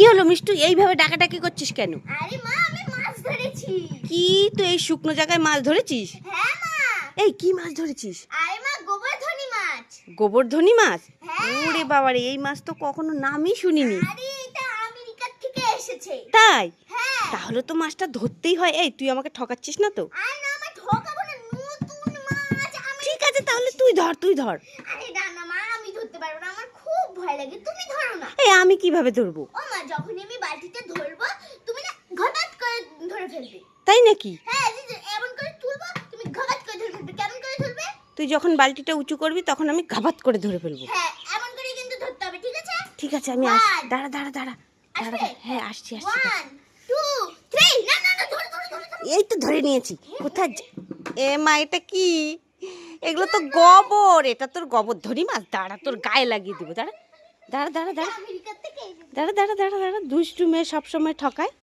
কি হলো মিষ্টু? এইভাবে ডাকাডাকি করছিস কেন? আরে মা আমি মাছ ধরেছি। কি? তুই এই শুকনো জায়গায় মাছ ধরেছিস? হ্যাঁ মা। এই কি মাছ ধরেছিস? আরে মা গোবর্ধনী মাছ। গোবর্ধনী মাছ? হ্যাঁ। ওরে বাবারে এই মাছ তো কখনো নামই শুনিনি। আরে এটা আমেরিকার থেকে এসেছে। তাই? হ্যাঁ। তাহলে তো মাছটা ধরতেই হয়। এই তুই আমাকে ঠকাচ্ছিস না তো? আরে না আমার ঠকাবো না। নতুন মাছ আমি ঠিক আছে তাহলে তুই ধর তুই ধর। আরে না না মা আমি ধরতে পারব না। আমার খুব ভয় লাগে। তুমি ধরো না। এই আমি কীভাবে ধরবো? ও মা যখন আমি বালতিতে ধরবো তুমি না ঘটাৎ করে ধরে ফেলবে। তাই নাকি? হ্যাঁ এমন করে তুলবো তুমি করে ধরে ফেলবে। কেমন করে ধরবে? তুই যখন বালতিটা উঁচু করবি তখন আমি ঘাবাত করে ধরে ফেলব। হ্যাঁ এমন করে কিন্তু ধরতে হবে ঠিক আছে? ঠিক আছে আমি আস One. দাঁড়া দাঁড়া দাঁড়া। দাঁড়া হ্যাঁ আসছি আসছি। ওয়ান টু থ্রি না না না ধরো ধরো ধরো ধরো। এই তো ধরে নিয়েছি। কোথায় এ মা এটা কি? এগুলো তো গোবর। এটা তোর গোবর। ধরি মাছ দাঁড়া তোর গায়ে লাগিয়ে দিব দাঁড়া। দাঁড়া দাঁড়া দাঁড়া। দাঁড়া দাঁড়া দাঁড়া দাঁড়া। দুষ্টু মেয়ে সবসময় ঠকায়।